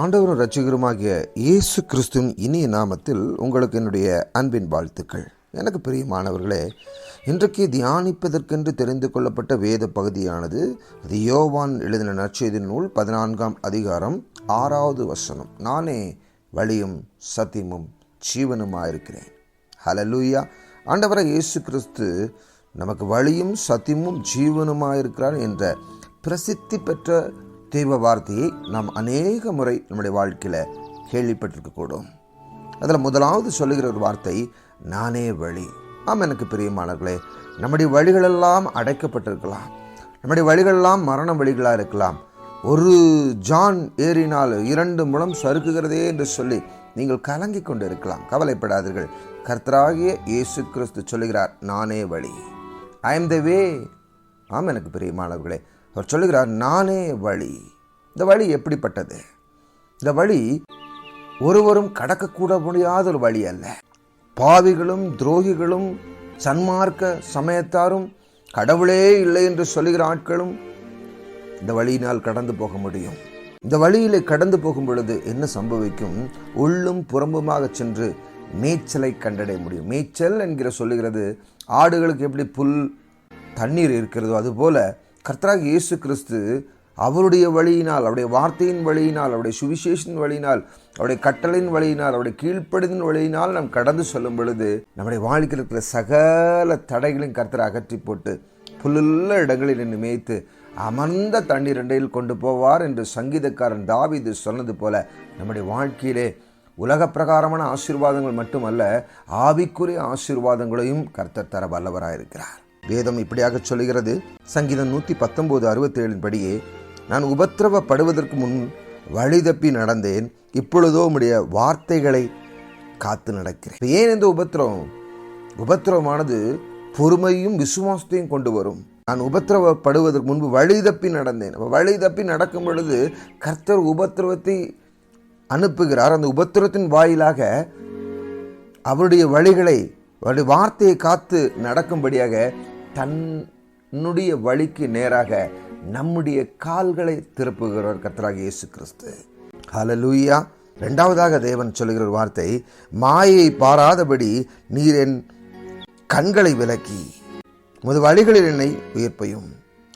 ஆண்டவரும் ரட்சகருமாகிய இயேசு கிறிஸ்துவின் இனிய நாமத்தில் உங்களுக்கு என்னுடைய அன்பின் வாழ்த்துக்கள். எனக்கு பிரியமானவர்களே இன்றைக்கு தியானிப்பதற்கென்று தெரிந்து கொள்ளப்பட்ட வேத பகுதியானது அது யோவான் எழுதின நற்செய்தி நூல் பதினான்காம் அதிகாரம் ஆறாவது வசனம். நானே வழியும் சத்தியமும் ஜீவனுமாயிருக்கிறேன். ஹலலூயா ஆண்டவரை இயேசு கிறிஸ்து நமக்கு வழியும் சத்தியமும் ஜீவனுமாயிருக்கிறார் என்ற பிரசித்தி பெற்ற தெய்வ வார்த்தையை நாம் அநேக முறை நம்முடைய வாழ்க்கையில் கேள்விப்பட்டிருக்கக்கூடும். அதில் முதலாவது சொல்லுகிற ஒரு வார்த்தை நானே வழி. ஆம் எனக்கு பிரியமானவர்களே நம்முடைய வழிகளெல்லாம் அடைக்கப்பட்டிருக்கலாம். நம்முடைய வழிகளெல்லாம் மரண வழிகளாக இருக்கலாம். ஒரு ஜான் ஏறினால் இரண்டு முழம் சறுக்குகிறதே என்று சொல்லி நீங்கள் கலங்கி கொண்டு இருக்கலாம் கவலைப்படாதீர்கள். கர்த்தராகிய இயேசு கிறிஸ்து சொல்லுகிறார் நானே வழி. ஐ எம் த வே ஆம் எனக்கு பிரியமானவர்களே அவர் சொல்லுகிறார் நானே வழி. இந்த வழி எப்படிப்பட்டது? இந்த வழி ஒருவரும் கடக்கக்கூட முடியாத ஒரு வழி அல்ல. பாவிகளும் துரோகிகளும் சன்மார்க்க சமயத்தாரும் கடவுளே இல்லை என்று சொல்லுகிற ஆட்களும் இந்த வழியினால் கடந்து போக முடியும். இந்த வழியிலே கடந்து போகும் பொழுது என்ன சம்பவிக்கும்? உள்ளும் புறம்புமாக சென்று மேய்ச்சலை கண்டடைய முடியும். மேய்ச்சல் என்கிற சொல்லுகிறது ஆடுகளுக்கு எப்படி புல் தண்ணீர் இருக்கிறதோ அதுபோல கர்த்தராக இயேசு கிறிஸ்து அவருடைய வழியினால் அவருடைய வார்த்தையின் வழியினால் அவருடைய சுவிசேஷன் வழியினால் அவருடைய கட்டளையின் வழியினால் அவருடைய கீழ்ப்படுதின் வழியினால் நாம் கடந்து சொல்லும் பொழுது நம்முடைய வாழ்க்கையில் இருக்கிற சகல தடைகளையும் கருத்தரை அகற்றி போட்டு புல்லுள்ள இடங்களில் நின்று மேய்த்து அமர்ந்த தண்ணீர் இண்டையில் கொண்டு போவார் என்று சங்கீதக்காரன் தாவிது சொன்னது போல நம்முடைய வாழ்க்கையிலே உலக பிரகாரமான ஆசீர்வாதங்கள் மட்டுமல்ல ஆவிக்குரிய ஆசீர்வாதங்களையும் கர்த்தர் தர வல்லவராயிருக்கிறார். வேதம் இப்படியாக சொல்லுகிறது. சங்கீதம் நூற்றி பத்தொம்போது அறுபத்தேழின் படியே நான் உபத்திரவப்படுவதற்கு முன் வழி தப்பி நடந்தேன். இப்பொழுதோ உடைய வார்த்தைகளை காத்து நடக்கிறேன். ஏன் இந்த உபத்திரவம்? உபத்திரவமானது பொறுமையும் விசுவாசத்தையும் கொண்டு வரும். நான் உபத்திரவப்படுவதற்கு முன்பு வழி தப்பி நடந்தேன். வழி தப்பி நடக்கும் பொழுது கர்த்தர் உபத்திரவத்தை அனுப்புகிறார். அந்த உபத்திரத்தின் வாயிலாக அவருடைய வழிகளை அவருடைய வார்த்தையை காத்து நடக்கும்படியாக தன்னுடைய வழிக்கு நேராக நம்முடைய கால்களை திருப்புகிறவர் கத்தராக இயேசு கிறிஸ்து. ஹலலூயா ரெண்டாவதாக தேவன் சொல்கிற ஒரு வார்த்தை மாயை பாராதபடி நீர் என் கண்களை விலக்கி முது வழிகளில் என்னை உயிர்ப்பையும்.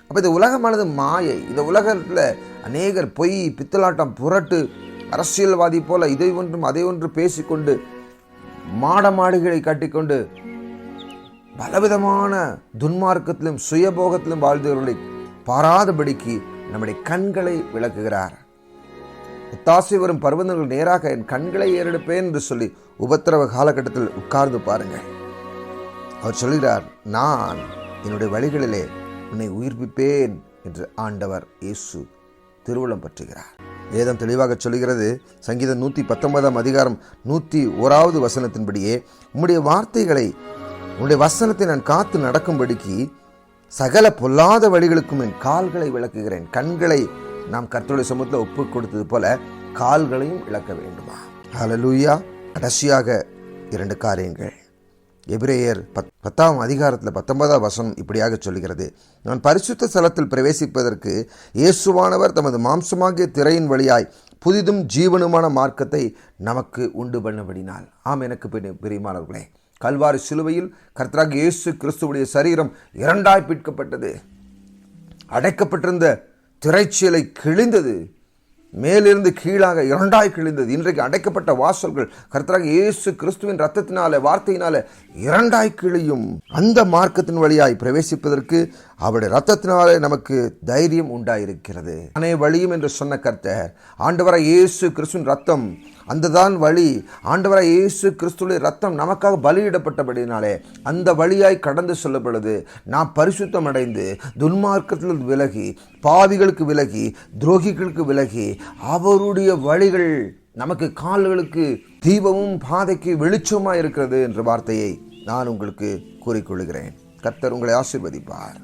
அப்போ இந்த உலகமானது மாயை. இந்த உலகத்தில் அநேகர் பொய் பித்தலாட்டம் புரட்டு அரசியல்வாதி போல இதை ஒன்றும் அதை ஒன்று பேசிக்கொண்டு மாட மாடுகளை கட்டிக்கொண்டு பலவிதமான துன்மார்க்கத்திலும் சுயபோகத்திலும் வாழ்ந்தவர்களை பாராதபடிக்கு நம்முடைய கண்களை விளக்குகிறார். ஒத்தாசை வரும் பருவங்கள் நேராக என் கண்களை ஏறெடுப்பேன் என்று சொல்லி உபத்திரவ காலகட்டத்தில் உட்கார்ந்து பாருங்கள். அவர் சொல்கிறார் நான் என்னுடைய வழிகளிலே உன்னை உயிர்ப்பிப்பேன் என்று ஆண்டவர் இயேசு திருவுளம் பற்றுகிறார். வேதம் தெளிவாக சொல்கிறது சங்கீதம் நூற்றி பத்தொன்பதாம் அதிகாரம் நூற்றி ஓராவது வசனத்தின்படியே உம்முடைய வார்த்தைகளை உன்னுடைய வசனத்தை நான் காத்து நடக்கும்படிக்கு சகல பொல்லாத வழிகளுக்கும் என் கால்களை விளக்குகிறேன். கண்களை நாம் கர்த்தருடைய சமூகத்தில் ஒப்பு கொடுத்தது போல கால்களையும் இழக்க வேண்டுமா? ஹலலூயா கடைசியாக இரண்டு காரியங்கள். எபிரேயர் பத் பத்தாம் அதிகாரத்தில் பத்தொன்பதாம் வசனம் இப்படியாக சொல்கிறது நான் பரிசுத்த ஸ்தலத்தில் பிரவேசிப்பதற்கு இயேசுவானவர் தமது மாம்சமாகிய திரையின் வழியாய் புதிதும் ஜீவனுமான மார்க்கத்தை நமக்கு உண்டு பண்ணபடினால். ஆம் எனக்கு பிரி- பிரியமானவர்களே கல்வாரி சிலுவையில் கர்த்தராக இயேசு கிறிஸ்துவுடைய சரீரம் இரண்டாய் பிற்கப்பட்டது அடைக்கப்பட்டிருந்த திரைச்சீலை கிழிந்தது. மேலிருந்து கீழாக இரண்டாய் கிழிந்தது. இன்றைக்கு அடைக்கப்பட்ட வாசல்கள் கர்த்தராக இயேசு கிறிஸ்துவின் ரத்தத்தினால வார்த்தையினால இரண்டாய் கிழியும். அந்த மார்க்கத்தின் வழியாய் பிரவேசிப்பதற்கு அவருடைய ரத்தத்தினாலே நமக்கு தைரியம் உண்டாயிருக்கிறது. அனை வழியும் என்று சொன்ன கர்த்தர் ஆண்டவரை இயேசு கிறிஸ்துவின் ரத்தம் அந்த தான் வழி. ஆண்டவரை இயேசு கிறிஸ்துடைய ரத்தம் நமக்காக பலியிடப்பட்டபடினாலே அந்த வழியாய் கடந்து செல்லும் பொழுது நாம் பரிசுத்தம் அடைந்து துன்மார்க்கத்தில் விலகி பாவிகளுக்கு விலகி துரோகிகளுக்கு விலகி அவருடைய வழிகள் நமக்கு கால்களுக்கு தீபமும் பாதைக்கு வெளிச்சமாக இருக்கிறது என்ற வார்த்தையை நான் உங்களுக்கு கூறிக்கொள்கிறேன். கர்த்தர் உங்களை ஆசீர்வதிப்பார்.